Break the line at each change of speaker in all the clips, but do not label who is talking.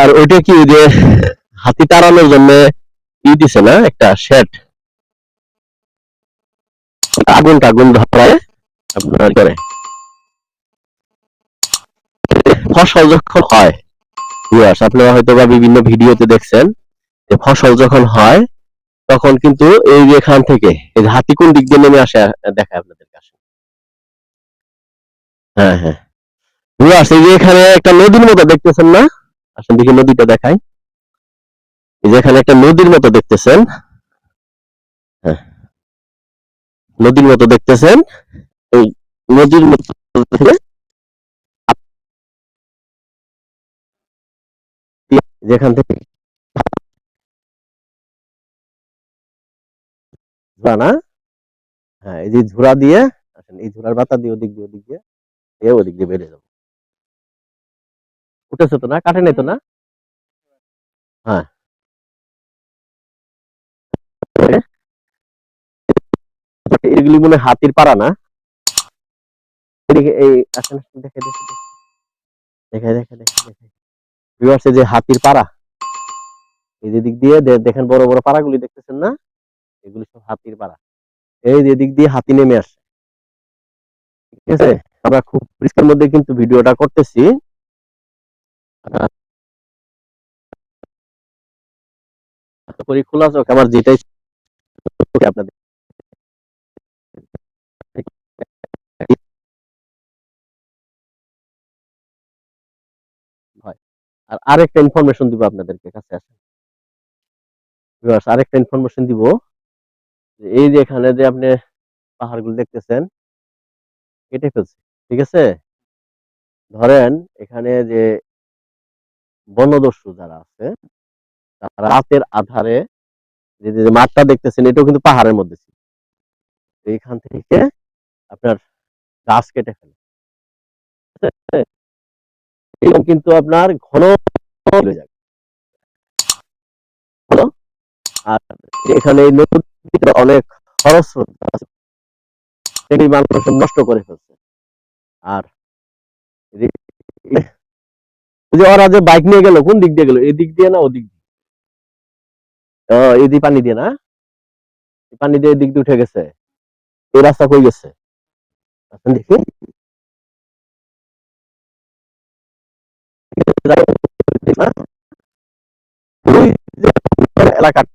আর ওইটা কি যে হাতি তাড়ানোর জন্য ই দিছে না একটা শেড? আগুন টাগুন ধরায় আপনার করে। ফসল যখন হয় আপনারা হয়তো বা বিভিন্ন ভিডিওতে দেখছেন যে ফসল যখন হয়, তখন কিন্তু এই যে এখান থেকে, এই হাতি কোন দিক দিয়ে নেমে আসে, দেখায় আপনাদের কাছে। হ্যাঁ হ্যাঁ। এই যে এখানে একটা নদীর মতো দেখতেছেন না? আসেন দেখি নদীটা দেখাই। এই যে এখানে একটা নদীর মতো দেখতেছেন। হ্যাঁ। নদীর মতো দেখতেছেন। এই নদীর মতো যেখান থেকে না হ্যাঁ এই যে ঝোড়া দিয়ে এই ঝোড়ার বাতা দিয়ে, ওদিক দিয়ে ওদিক দিয়ে, এ ওদিক দিয়ে বেড়ে যাব। উঠেছে তো না? কাটে নাই তো না? হ্যাঁ। এগুলি মনে হাতির পাড়া না? যে হাতির পাড়া, এই দিয়ে দেখেন বড় বড় দেখতেছেন না? এগুলি সব হাতির পাড়া। এই যে দিক দিয়ে হাতি নেমে আসে। ঠিক আছে? আমরা খুব রিস্কের মধ্যে কিন্তু ভিডিওটা করতেছি। খোলা চোখ, আমার যেটাই আপনাদের আর আরেকটা ইনফরমেশন দিব আপনাদেরকে, কাছে আসেন। আরেকটা ইনফরমেশন দিব এই যে এখানে যে আপনি পাহাড়গুলো দেখতেছেন, কেটে ফেলছে, ঠিক আছে? ধরেন এখানে যে বনদস্যু যারা আছে, তারা রাতের আধারে যে যে মাঠটা দেখতেছেন, এটাও কিন্তু পাহাড়ের মধ্যে ছিল। এইখান থেকে আপনার গাছ কেটে ফেলে। কিন্তু আপনার ঘন যাবে। আর এখানে নদীতে অনেক খরচ আছে। মানুষ নষ্ট করে ফেলছে। আর যে- ওরা যে বাইক নিয়ে গেল, কোন দিক দিয়ে গেল? এই দিক দিয়ে না ওদিক দিয়ে? দিয়ে পানি দিয়ে না? পানি দিয়ে এদিক দিয়ে উঠে গেছে। এই রাস্তা কই গেছে? দেখি এলাকাটা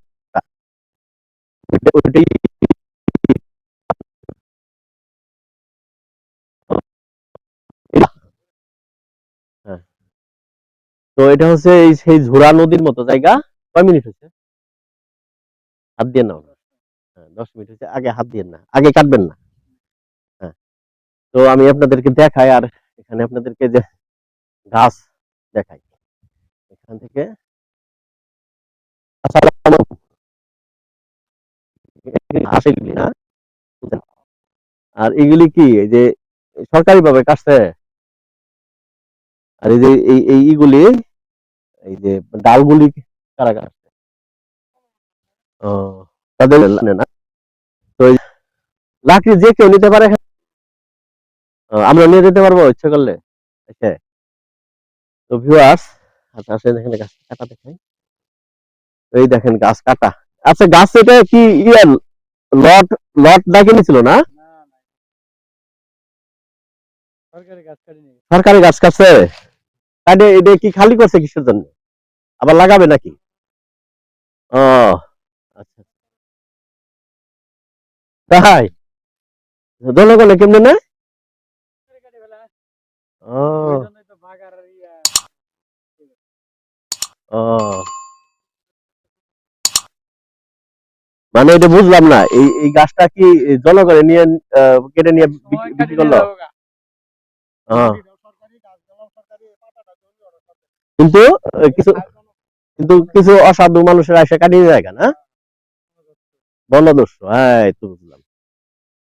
হ্যাঁ। তো এটা হচ্ছে এই সেই ঝোড়া নদীর মতো জায়গা। কয় মিনিট হচ্ছে হাত দিয়ে নাও। না হ্যাঁ দশ মিনিট হচ্ছে আগে হাত দিয়ে না, আগে কাটবেন না। হ্যাঁ তো আমি আপনাদেরকে দেখাই আর এখানে আপনাদেরকে যে গাছ দেখাই। এখান থেকে আর এগুলি কি যে সরকারি ভাবে কাটছে? আর এই যে এই এই ইগুলি এই যে ডালগুলি কারা ও তাদের না? তো লাকড়ি যে কেউ নিতে পারে আমরা নিয়ে যেতে পারব ইচ্ছে করলে। আচ্ছা। তো ভিউয়ার্স আচ্ছা আসেন এখানে গাছ কাটা দেখাই। এই দেখেন গাছ কাটা। আচ্ছা গাছ এটা কি ইয়ে লট লট না?
সরকারি গাছ কাটি
সরকারি গাছ কাটছে? কাটে এটা কি খালি করছে কিসের জন্য? আবার লাগাবে নাকি? ও আচ্ছা। তাই? জনগণে কেমনে ও। ও। মানে এটা বুঝলাম না এই এই গাছটা কি জনগণে নিয়ে কেটে নিয়ে বিক্রি- করল। হ্যাঁ।
সরকারি গাছ গেলাম সরকারি পাতাটা জলদি ওরা সব
কিন্তু কিছু কিন্তু কিছু অসাধু মানুষের এসে কাটিয়ে যায় না বনদস্যু হ্যাঁ তো বুঝলাম।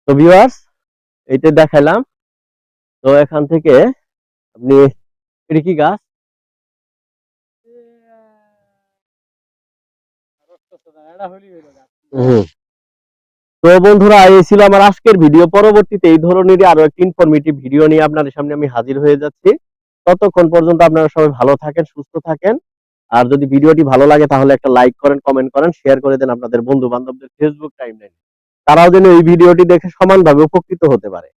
তো ভিউয়ার্স এইটা দেখাইলাম। তো এখান থেকে আপনি, এটা কি গাছ। তো বন্ধুরা, এই ছিল আমার আজকের ভিডিও। পরবর্তীতে এই ধরনেরই আরও একটি ইনফরমেটিভ ভিডিও নিয়ে আপনাদের সামনে আমি হাজির হয়ে যাচ্ছি। ততক্ষণ পর্যন্ত আপনারা সবাই ভালো থাকেন, সুস্থ থাকেন। আর যদি ভিডিওটি ভালো লাগে, তাহলে একটা লাইক করেন কমেন্ট করেন শেয়ার করে দেন আপনাদের বন্ধু বান্ধবদের ফেসবুক টাইমলাইনে তারাও যেন এই ভিডিওটি দেখে সমানভাবে উপকৃত হতে পারে।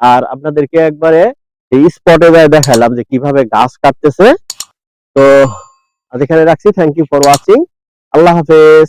আর আপনাদেরকে একবারে এই স্পটে যায় দেখালাম যে কীভাবে গাছ কাটতেছে। তো, আজ এখানে রাখছি। থ্যাংক ইউ ফর ওয়াচিং আল্লাহ হাফেজ।